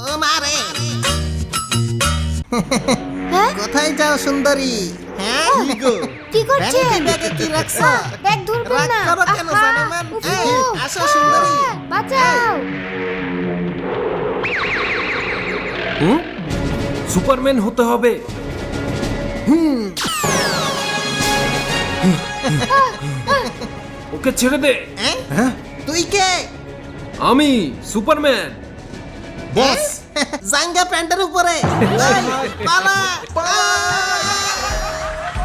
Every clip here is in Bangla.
ও মারে হ্যাঁ? কোথায় যাও সুন্দরী? হ্যাঁ? কি গো? কি করছেন ব্যাগে কি রাখছো? ব্যাগ ধরবেন রাগ না। করো কেন আহা, এই আসো সুন্দরী। বাঁচাও। হুম সুপারম্যান হতে হবে। হুম। ওকে ছেড়ে দে। হ্যাঁ? হ্যাঁ? তুই কে? আমি সুপারম্যান। বস জাঙ্গা প্যান্টের উপরে। পালা।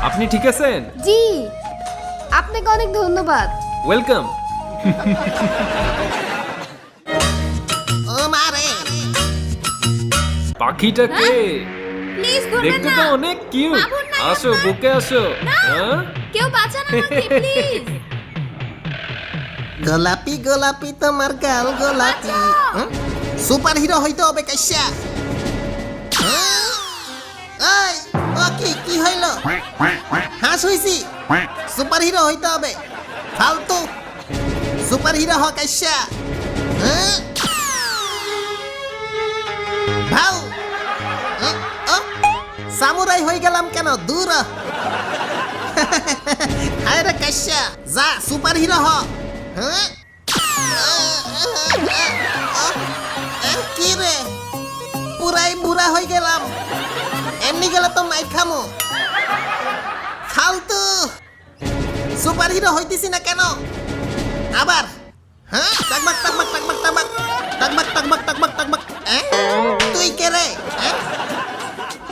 আপনি ঠিক আছেন? জি আপনাকে অনেক ধন্যবাদ। ওয়েলকাম ও মারে পাখিটাকে প্লিজ ধরবেন দেখতে না। তো অনেক কিউট মামুন না, আসো না। বুকে আসো। হ্যাঁ? কেউ বাঁচান আমাকে প্লিজ গোলাপি গোলাপি তোমার গাল গোলাপি। হুম? সুপার হিরো হইতে হবে হ্যাঁ? এই ও কি হইল? হাঁস হইছি। সুপার হিরো হইতে হবে। ফালতু। সুপার হিরো হ ও, ও, সামুরাই হয়ে গেলাম কেন? দূর। হায় রে কাইসা। যা সুপার হিরো হ। হ্যাঁ? পুরাই হয়ে গেলাম। এমনি গেলে তো মাই খামো। ফালতু। সুপার হিরো হইতেছি না কেন? আবার। হ্যাঁ? টাকবাক টাকবাক টাকবাক টাকবাক। টাকবাক টাকবাক টাকবাক হ্যাঁ? তুই কে রে?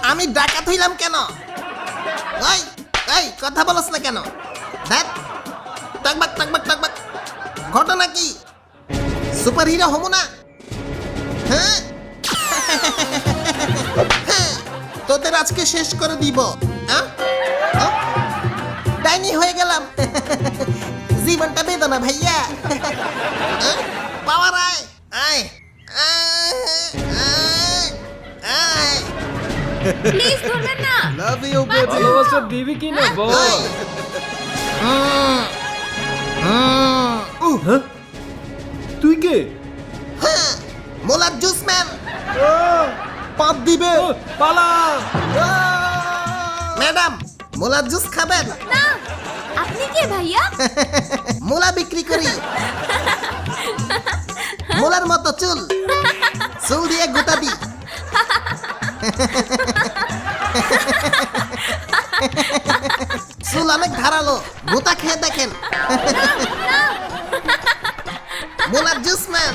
আমি ডাকাত হইলাম কেন? ওই এই কথা বলস না কেন? দেখ। টাকবাক টাকবাক টাকবাক। ঘটনা কি? সুপার হিরো হমু না? তোদের আজকে শেষ করে দিব? ডাইনি হয়ে গেলাম। জীবনটা বেদনা ভাইয়া। হ্যাঁ? পাওয়ার আয়। আয়। আয়, আয়, আয়। প্লিজ ধরবেন না। লাভ ইউ ভালোবাসা দিবি কি না বল। হ্যাঁ? তুই কে? হ্যাঁ, মোলার জুস ম্যান। পাপ দিবে। পালা। ম্যাডাম মোলার জুস খাবেন? না আপনি কে ভাইয়া? মোলা বিক্রি করি। মোলার মতো চুল। চুল দিয়ে গোটা দি চুল অনেক ধারালো। গোটা খেয়ে দেখেন। Molar juice man